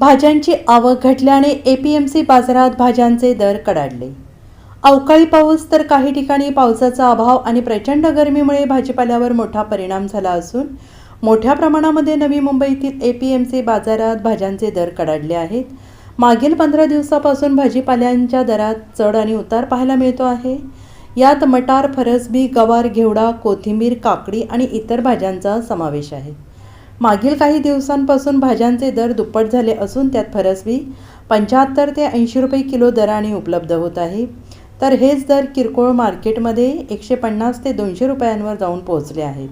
भाज्यांची आवक घटल्याने एपीएमसी बाजारात भाज्यांचे दर कडाडले. अवकाळी पाऊस तर काही ठिकाणी पावसाचा अभाव आणि प्रचंड गरमीमुळे भाजीपाल्यावर मोठा परिणाम झाला असून मोठ्या प्रमाणामध्ये नवी मुंबईतील एपीएमसी बाजारात भाज्यांचे दर कडाडले आहेत. मागील पंधरा दिवसापासून भाजीपाल्यांच्या दरात चढ आणि उतार पाहायला मिळतो आहे. यात मटार फरसबी गवार घेवडा कोथिंबीर काकडी आणि इतर भाज्यांचा समावेश आहे. मागील काही दिवसांपासून भाज्यांचे दर दुप्पट झाले असून त्यात फरसबी पंच्याहत्तर ते ऐंशी रुपये किलो दराने उपलब्ध होत आहे. तर हेच दर किरकोळ मार्केटमध्ये एकशे पन्नास ते दोनशे रुपयांवर जाऊन पोहोचले आहेत.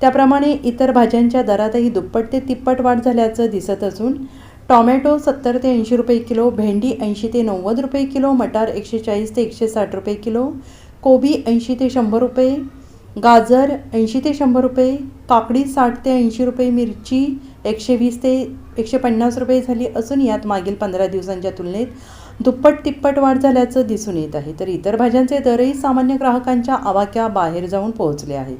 त्याप्रमाणे इतर भाज्यांच्या दरातही दुप्पट ते तिप्पट वाढ झाल्याचं दिसत असून टॉमॅटो सत्तर ते ऐंशी रुपये किलो भेंडी ऐंशी ते नव्वद रुपये किलो मटार एकशे चाळीस ते एकशे साठ रुपये किलो कोबी ऐंशी ते शंभर रुपये गाजर ऐंशी ते शंभर रुपये काकडी साठ ते ऐंशी रुपये मिरची एकशे वीस ते एकशे पन्नास रुपये झाली असून यात मागील पंधरा दिवसांच्या तुलनेत दुप्पट तिप्पट वाढ झाल्याचं दिसून येत आहे. तर इतर भाज्यांचे दरही सामान्य ग्राहकांच्या आवाक्या बाहेर जाऊन पोहोचले आहेत.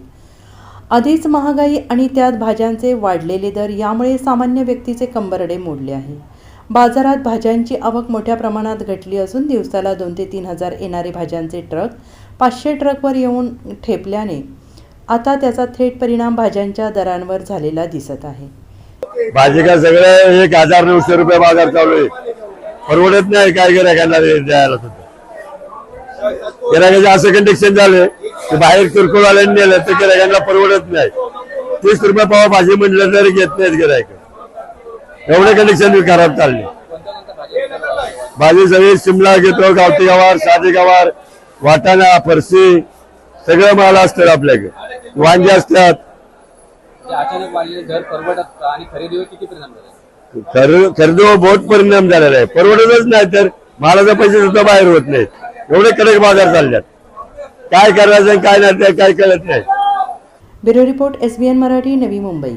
आधीच महागाई आणि त्यात भाज्यांचे वाढलेले दर यामुळे सामान्य व्यक्तीचे कंबरडे मोडले आहे. बाजारात भाज्यांची आवक मोठ्या प्रमाणात घटली असून दिवसाला दोन ते तीन हजार येणारे भाज्यांचे ट्रक पाचशे ट्रकवर येऊन ठेपल्याने आता त्याचा थेट परिणाम भाज्यांच्या दरांवर झालेला दिसत आहे. भाजी का सगळं एक हजार नऊशे रुपये बाजार चालू आहे. परवडत नाही काय गिरायकांना द्यायला गिरायकाचे असं कंडिक्शन झाले की बाहेर आल्याने नेलं तर गिरायकांना परवडत नाही. तीस रुपये पाव भाजी म्हणलं तरी घेत नाहीत गिरायक. एवढे कंडिशन खराब चालली. भाजी सगळी शिमला घेतो गावठी गवार साधी गवार वाटाणा फरशी सगळं माल असतात आपल्याकडे. वांगे असतात. जे अचानक वाढलेले दर परवडत का आणि खरेदीवर बहुत परिणाम झालेला आहे. परवडतच नाही तर मालाचा पैसे सुद्धा बाहेर होत नाहीत. एवढे कडक बाजार चालल्यात. काय करायचं काय नाही ते काय कळत नाही. Bureau report S B N Marathi Navi Mumbai.